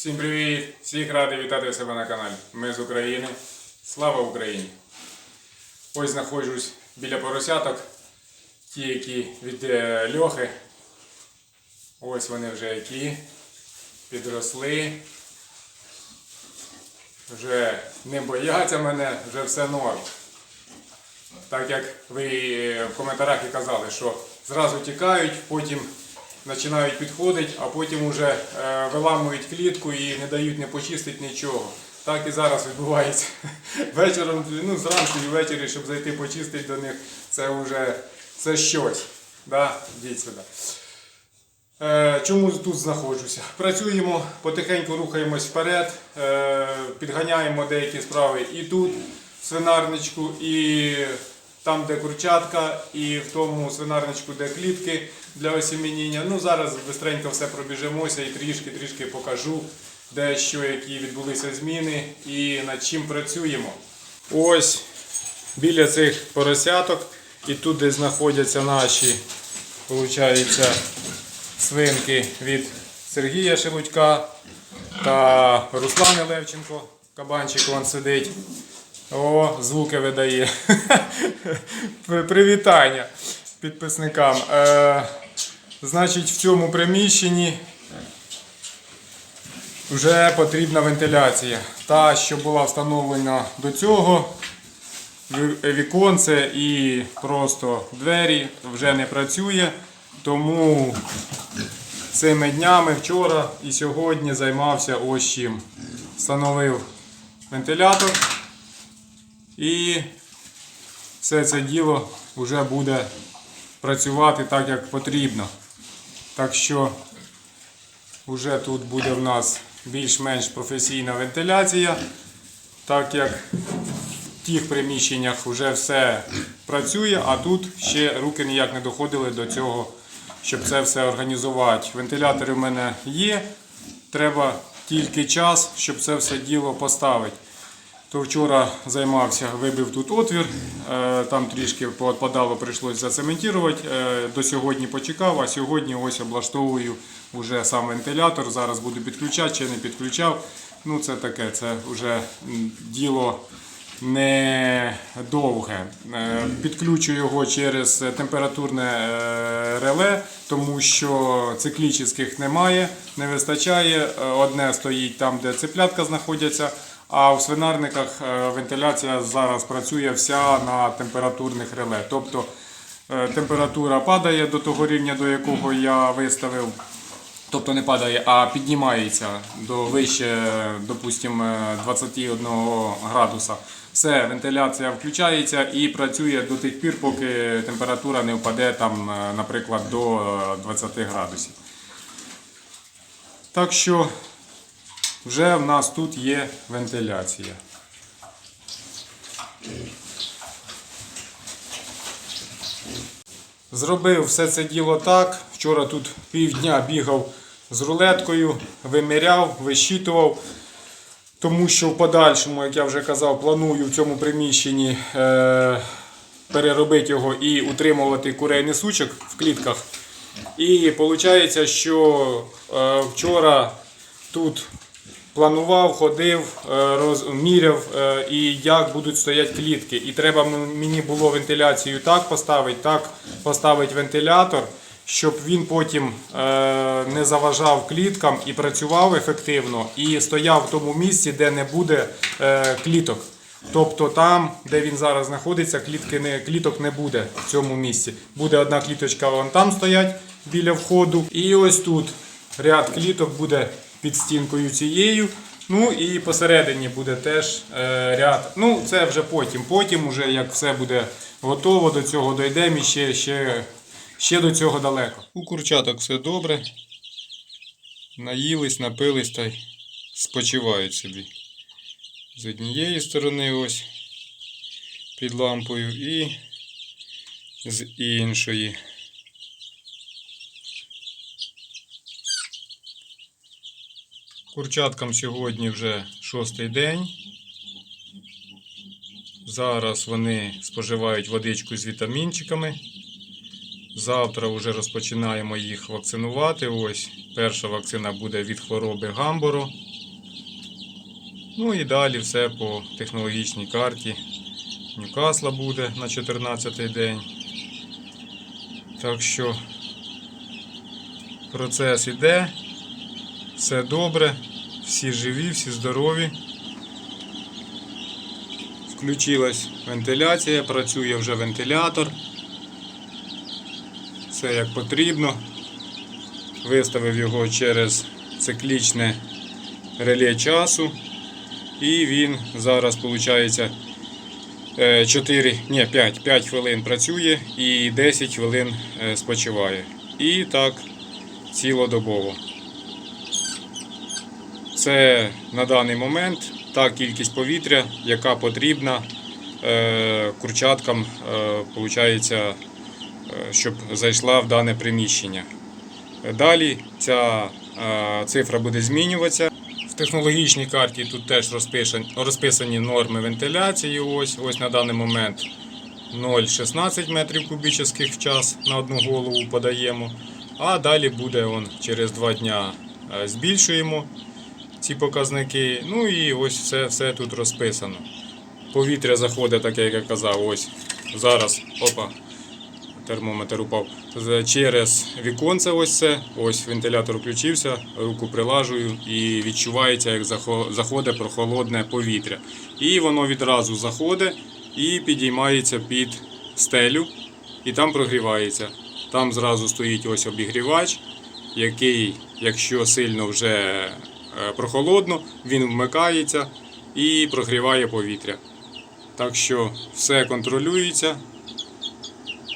Всім привіт! Всіх радий вітати себе на каналі. Ми з України. Слава Україні! Ось знаходжусь біля поросяток. Ті, які від е, льохи. Ось вони вже які. Підросли. Вже не бояться мене, вже все норм. Так як ви е, в коментарях і казали, що зразу тікають, потім починають підходити, а потім вже е, виламують клітку і не дають не почистити нічого. Так і зараз відбувається. Вечором, ну зранку і ввечері, щоб зайти почистити до них, це вже це щось. Да? Йдіть сюди. Е, Чому тут знаходжуся? Працюємо, потихеньку рухаємось вперед, е, підганяємо деякі справи і тут, свинарничку, і там, де курчатка, і в тому свинарничку, де клітки для осімініння. Ну, зараз швидко все пробіжимося і трішки-трішки покажу, де що, які відбулися зміни і над чим працюємо. Ось біля цих поросяток, і тут, де знаходяться наші, виходить, свинки від Сергія Шелудька та Руслани Левченко. Кабанчик вон сидить. О, звуки видає. Привітання підписникам. Е, значить, в цьому приміщенні вже потрібна вентиляція. Та, що була встановлена до цього, віконце і просто двері вже не працює. Тому цими днями вчора і сьогодні займався ось чим. Встановив вентилятор і все це діло вже буде працювати так, як потрібно. Так що вже тут буде в нас більш-менш професійна вентиляція, так як в тих приміщеннях вже все працює, а тут ще руки ніяк не доходили до цього, щоб це все організувати. Вентилятори в мене є, треба тільки час, щоб це все діло поставити. То вчора займався, вибив тут отвір, е, там трішки поотпадало, прийшлось зацементувати. Е, До сьогодні почекав, а сьогодні ось облаштовую вже сам вентилятор. Зараз буду підключати чи не підключав. Ну це таке, це вже діло не довге. Е, Підключу його через температурне реле, тому що циклічних немає, не вистачає. Одне стоїть там, де цеплятка знаходяться. А в свинарниках е, вентиляція зараз працює вся на температурних реле. Тобто е, температура падає до того рівня, до якого я виставив. Тобто не падає, а піднімається до вище, допустимо, 21 градуса. Все, вентиляція включається і працює до тих пір, поки температура не впаде, там, е, наприклад, до е, 20 градусів. Так що вже в нас тут є вентиляція. Зробив все це діло так. Вчора тут півдня бігав з рулеткою, виміряв, вищитував. Тому що в подальшому, як я вже казав, планую в цьому приміщенні е, переробити його і утримувати курей несучок в клітках. І виходить, що е, вчора тут планував, ходив, е, роз, міряв, е, і як будуть стояти клітки. І треба мені було вентиляцію так поставити, так поставити вентилятор, щоб він потім е, не заважав кліткам і працював ефективно, і стояв в тому місці, де не буде кліток. Тобто там, де він зараз знаходиться, клітки не, кліток не буде в цьому місці. Буде одна кліточка вон там стоять біля входу. І ось тут ряд кліток буде під стінкою цією. Ну і посередині буде теж е, ряд. Ну, це вже потім. Потім, уже як все буде готово, до цього дійдемо і ще, ще, ще до цього далеко. У курчаток все добре. Наїлись, напились та й спочивають собі. З однієї сторони ось під лампою і з іншої. Курчаткам сьогодні вже шостий день. Зараз вони споживають водичку з вітамінчиками. Завтра вже розпочинаємо їх вакцинувати. Ось перша вакцина буде від хвороби гамбору. Ну і далі все по технологічній карті. Ньюкасла буде на 14-й день. Так що процес іде, все добре, всі живі, всі здорові. Включилась вентиляція, працює вже вентилятор. Все як потрібно. Виставив його через циклічне реле часу. І він зараз, виходить, 4, ні, 5, 5 хвилин працює і 10 хвилин е, спочиває. І так цілодобово. Це на даний момент та кількість повітря, яка потрібна е, курчаткам, е, е, щоб зайшла в дане приміщення. Далі ця цифра буде змінюватися. В технологічній карті тут теж розписані норми вентиляції. Ось, ось на даний момент 0,16 метрів кубічних в час на одну голову подаємо. А далі буде он, через 2 дня збільшуємо ці показники. Ну і ось все, все тут розписано. Повітря заходить, так як я казав, ось зараз. Опа, термометр упав. Через віконце ось це, ось вентилятор включився, руку прилажую і відчувається, як захо- заходить прохолодне повітря. І воно відразу заходить і підіймається під стелю, і там прогрівається. Там зразу стоїть ось обігрівач, який, якщо сильно вже прохолодно, він вмикається і прогріває повітря. Так що все контролюється,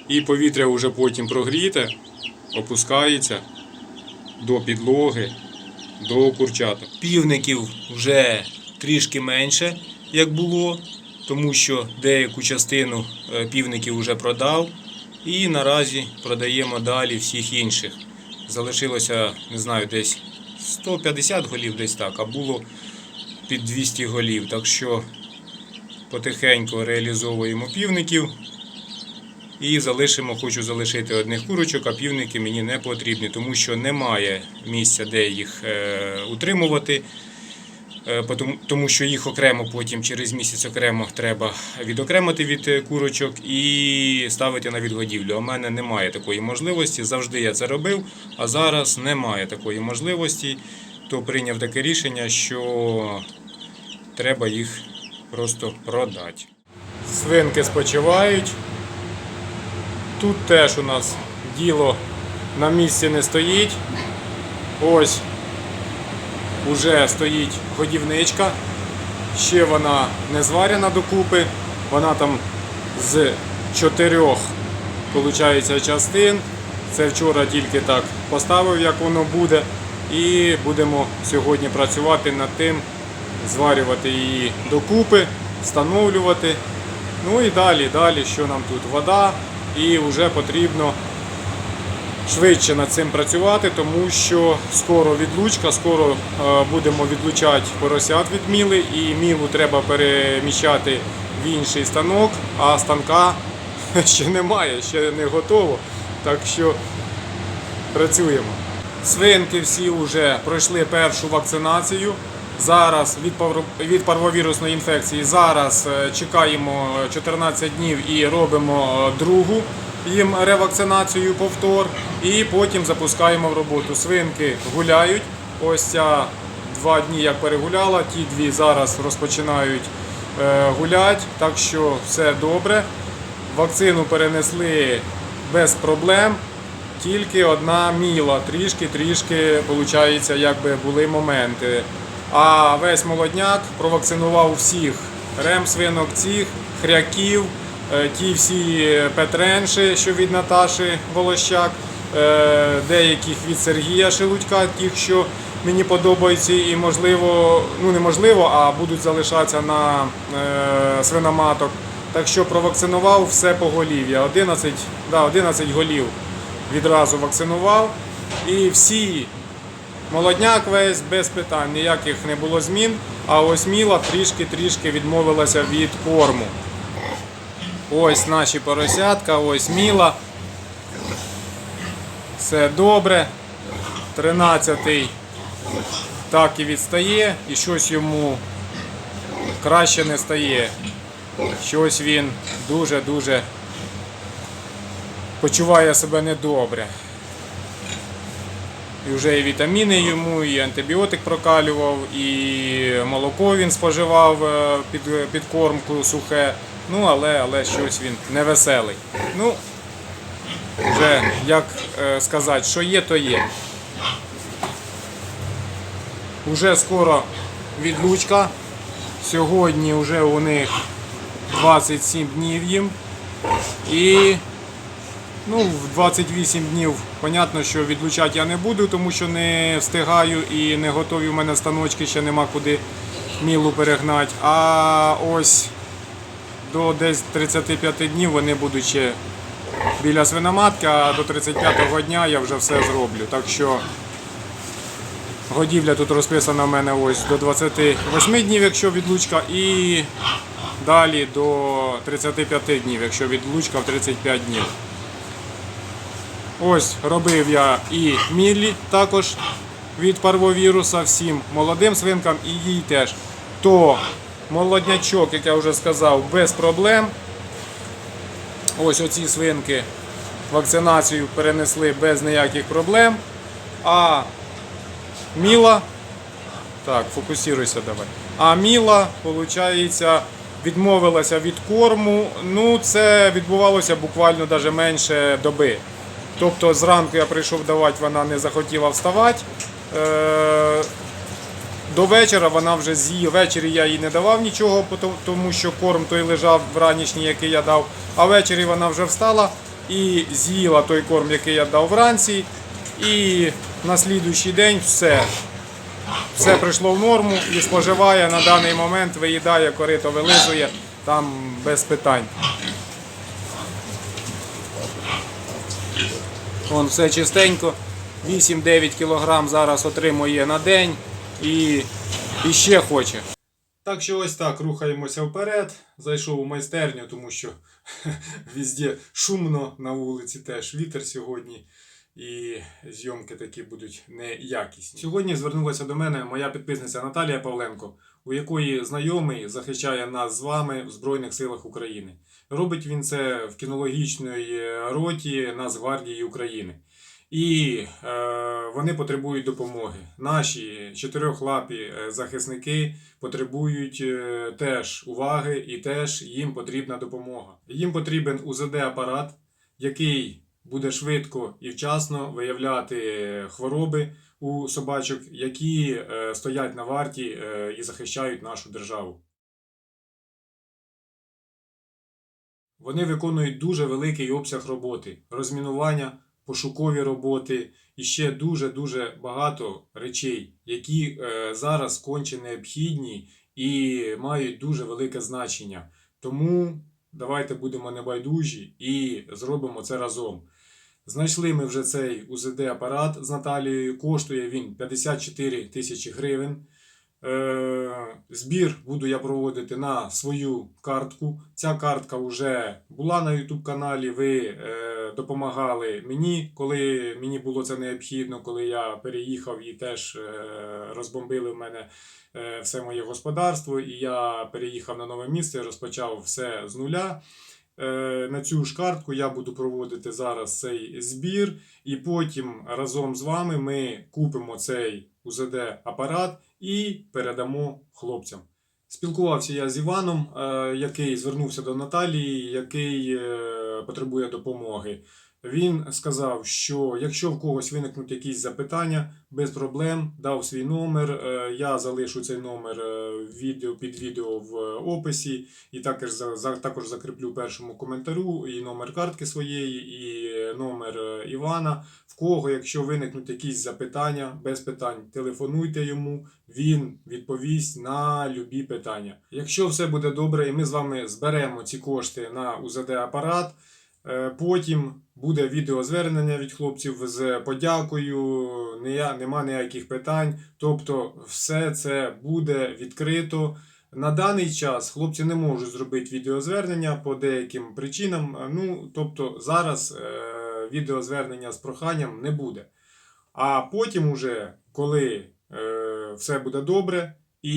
і повітря вже потім прогріте, опускається до підлоги, до курчаток. Півників вже трішки менше, як було, тому що деяку частину е, півників вже продав. І наразі продаємо далі всіх інших. Залишилося, не знаю, десь 150 голів, десь так, а було під 200 голів. Так що потихеньку реалізовуємо півників. І залишимо, хочу залишити одних курочок, а півники мені не потрібні, тому що немає місця, де їх е, утримувати. Е, Тому що їх окремо потім через місяць окремо треба відокремити від е, курочок і ставити на відгодівлю. В мене немає такої можливості. Завжди я це робив, а зараз немає такої можливості. То прийняв таке рішення, що треба їх просто продати. Свинки спочивають. Тут теж у нас діло на місці не стоїть. Ось уже стоїть годівничка. Ще вона не зварена докупи. Вона там з чотирьох виходить, частин. Це вчора тільки так поставив, як воно буде. І будемо сьогодні працювати над тим, зварювати її докупи, встановлювати. Ну і далі, далі, що нам тут? Вода, і вже потрібно швидше над цим працювати, тому що скоро відлучка, скоро е, будемо відлучати поросят від міли, і мілу треба переміщати в інший станок, а станка ще немає, ще не готово. Так що працюємо. Свинки всі вже пройшли першу вакцинацію. Зараз від парво- від парвовірусної інфекції зараз е, чекаємо 14 днів і робимо е, другу їм ревакцинацію повтор. І потім запускаємо в роботу. Свинки гуляють. Ось ця два дні як перегуляла, ті дві зараз розпочинають е, гуляти, так що все добре. Вакцину перенесли без проблем. Тільки одна міла, трішки-трішки, виходить, якби були моменти. А весь молодняк провакцинував всіх ремсвинок цих, хряків, ті всі петренші, що від Наташі Волощак, е, деяких від Сергія Шелудька, тих, що мені подобаються і можливо, ну неможливо, а будуть залишатися на е, свиноматок. Так що провакцинував все поголів'я. 11, да, 11 голів відразу вакцинував. І всі молодняк весь без питань, ніяких не було змін. А ось Міла трішки-трішки відмовилася від корму. Ось наші поросятка, ось Міла. Все добре. 13-й так і відстає, і щось йому краще не стає. Щось він дуже-дуже почуває себе недобре. І вже і вітаміни йому, і антибіотик прокалював, і молоко він споживав е, під, під кормку сухе. Ну, але, але щось він невеселий. Ну, вже як е, сказати, що є, то є. Уже скоро відлучка. Сьогодні вже у них 27 днів їм. І ну, в 28 днів, понятно, що відлучати я не буду, тому що не встигаю і не готові в мене станочки, ще нема куди мілу перегнати. А ось до десь 35 днів вони будуть ще біля свиноматки, а до 35-го дня я вже все зроблю. Так що годівля тут розписана в мене ось до 28 днів, якщо відлучка, і далі до 35 днів, якщо відлучка в 35 днів. Ось робив я і Міллі також від парвовіруса всім молодим свинкам і їй теж. То молоднячок, як я вже сказав, без проблем. Ось оці свинки вакцинацію перенесли без ніяких проблем. А Міла. Так, фокусируйся давай. А Міла, виходить, відмовилася від корму. Ну, це відбувалося буквально навіть менше доби. Тобто зранку я прийшов давати, вона не захотіла вставати. До вечора вона вже з'їла. Ввечері я їй не давав нічого, тому що корм той лежав вранішній, який я дав. А ввечері вона вже встала і з'їла той корм, який я дав вранці. І на слідуючий день все. Все прийшло в норму і споживає на даний момент, виїдає, корито вилизує, там без питань. Вон все чистенько. 8-9 кг зараз отримує на день і, і ще хоче. Так що ось так рухаємося вперед. Зайшов у майстерню, тому що везде шумно на вулиці теж вітер сьогодні. І зйомки такі будуть неякісні. Сьогодні звернулася до мене моя підписниця Наталія Павленко, у якої знайомий захищає нас з вами в Збройних силах України. Робить він це в кінологічної роті Нацгвардії України. І е, вони потребують допомоги. Наші чотирьохлапі е, захисники потребують е, теж уваги і теж їм потрібна допомога. Їм потрібен УЗД-апарат, який буде швидко і вчасно виявляти хвороби у собачок, які стоять на варті і захищають нашу державу. Вони виконують дуже великий обсяг роботи, розмінування, пошукові роботи і ще дуже-дуже багато речей, які е, зараз конче необхідні і мають дуже велике значення. Тому давайте будемо небайдужі і зробимо це разом. Знайшли ми вже цей УЗД-апарат з Наталією. Коштує він 54 тисячі гривень. Е, Збір буду я проводити на свою картку. Ця картка вже була на YouTube каналі. Ви е, допомагали мені, коли мені було це необхідно, коли я переїхав і теж е, розбомбили в мене все моє господарство. І я переїхав на нове місце, розпочав все з нуля. Е, На цю ж картку я буду проводити зараз цей збір, і потім разом з вами ми купимо цей УЗД-апарат і передамо хлопцям. Спілкувався я з Іваном, е, який звернувся до Наталії, який е, потребує допомоги. Він сказав, що якщо в когось виникнуть якісь запитання, без проблем дав свій номер. е, Я залишу цей номер е, відео, під відео в описі, і також також закріплю першому коментарю і номер картки своєї, і номер е, Івана. В кого, якщо виникнуть якісь запитання, без питань, телефонуйте йому, він відповість на любі питання. Якщо все буде добре, і ми з вами зберемо ці кошти на УЗД-апарат. Е, Потім буде відеозвернення від хлопців з подякою, нема ніяких питань. Тобто, все це буде відкрито. На даний час хлопці не можуть зробити відеозвернення по деяким причинам. Е, Ну, тобто, зараз е, відеозвернення з проханням не буде. А потім, уже, коли е, все буде добре, і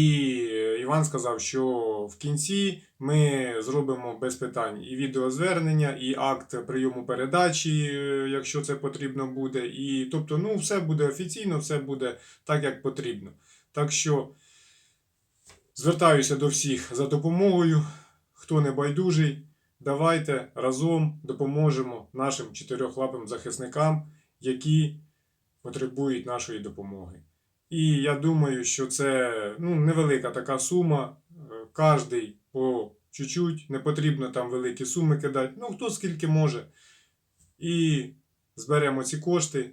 Іван сказав, що в кінці ми зробимо без питань і відеозвернення, і акт прийому передачі, е, якщо це потрібно буде. І тобто, ну, все буде офіційно, все буде так, як потрібно. Так що звертаюся до всіх за допомогою. Хто не байдужий, давайте разом допоможемо нашим чотирьохлапим захисникам, які потребують нашої допомоги. І я думаю, що це ну, невелика така сума. Е, Кожний по чуть-чуть, не потрібно там великі суми кидати. Ну, хто скільки може. І зберемо ці кошти,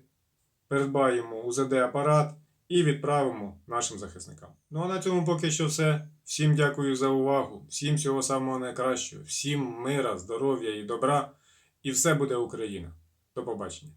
передбаємо УЗД-апарат і відправимо нашим захисникам. Ну а на цьому поки що все. Всім дякую за увагу, всім всього самого найкращого, всім мира, здоров'я і добра. І все буде Україна. До побачення.